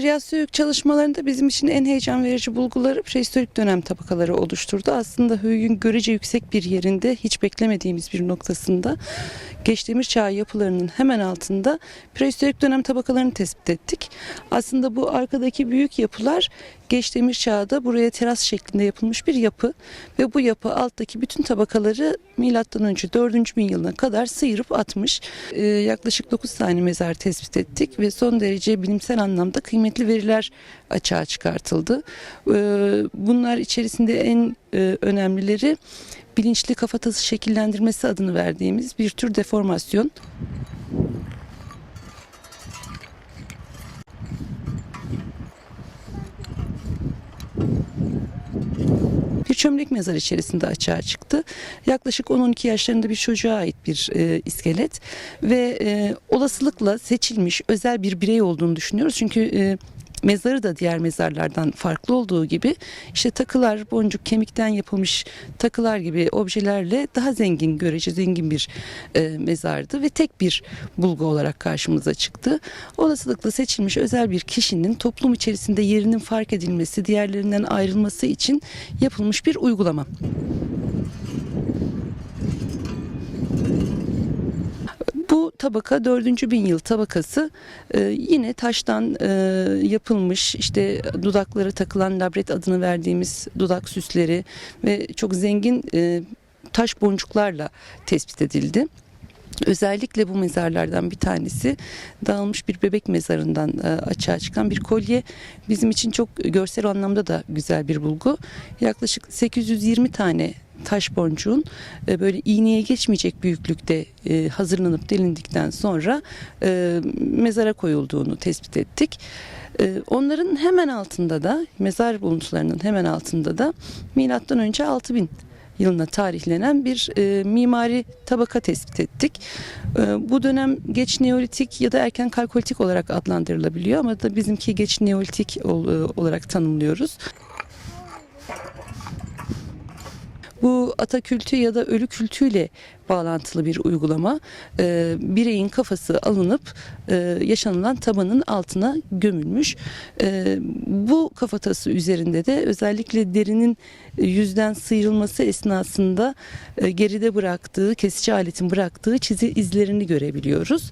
Riyaz çalışmalarında bizim için en heyecan verici bulguları prehistorik dönem tabakaları oluşturdu. Aslında Höyük'ün görece yüksek bir yerinde hiç beklemediğimiz bir noktasında Geçdemir çağı yapılarının hemen altında prehistorik dönem tabakalarını tespit ettik. Aslında bu arkadaki büyük yapılar Geçdemir çağda buraya teras şeklinde yapılmış bir yapı ve bu yapı alttaki bütün tabakaları milattan önce 4. bin yılına kadar sıyırıp atmış. Ee, yaklaşık 9 tane mezar tespit ettik ve son derece bilimsel anlamda kıymetli veriler açığa çıkartıldı. Ee, bunlar içerisinde en e, önemlileri bilinçli kafatası şekillendirmesi adını verdiğimiz bir tür deformasyon. Çömlek mezar içerisinde açığa çıktı. Yaklaşık 10-12 yaşlarında bir çocuğa ait bir e, iskelet ve e, olasılıkla seçilmiş özel bir birey olduğunu düşünüyoruz. Çünkü e, mezarı da diğer mezarlardan farklı olduğu gibi işte takılar, boncuk, kemikten yapılmış takılar gibi objelerle daha zengin, görece zengin bir e, mezardı ve tek bir bulgu olarak karşımıza çıktı. Olasılıkla seçilmiş özel bir kişinin toplum içerisinde yerinin fark edilmesi, diğerlerinden ayrılması için yapılmış bir uygulama. Bu tabaka 4. bin yıl tabakası e, yine taştan e, yapılmış işte dudaklara takılan labret adını verdiğimiz dudak süsleri ve çok zengin e, taş boncuklarla tespit edildi. Özellikle bu mezarlardan bir tanesi dağılmış bir bebek mezarından e, açığa çıkan bir kolye bizim için çok görsel anlamda da güzel bir bulgu. Yaklaşık 820 tane taş boncuğun e, böyle iğneye geçmeyecek büyüklükte e, hazırlanıp delindikten sonra e, mezara koyulduğunu tespit ettik. E, Onların hemen altında da mezar buluntularının hemen altında da milattan önce 6000 yılına tarihlenen bir e, mimari tabaka tespit ettik. E, bu dönem geç neolitik ya da erken kalkolitik olarak adlandırılabiliyor ama da bizimki geç neolitik ol- e, olarak tanımlıyoruz. Bu ata kültü ya da ölü kültüyle bağlantılı bir uygulama. Ee, bireyin kafası alınıp e, yaşanılan tabanın altına gömülmüş. Ee, bu kafatası üzerinde de özellikle derinin e, yüzden sıyrılması esnasında e, geride bıraktığı, kesici aletin bıraktığı çizi izlerini görebiliyoruz.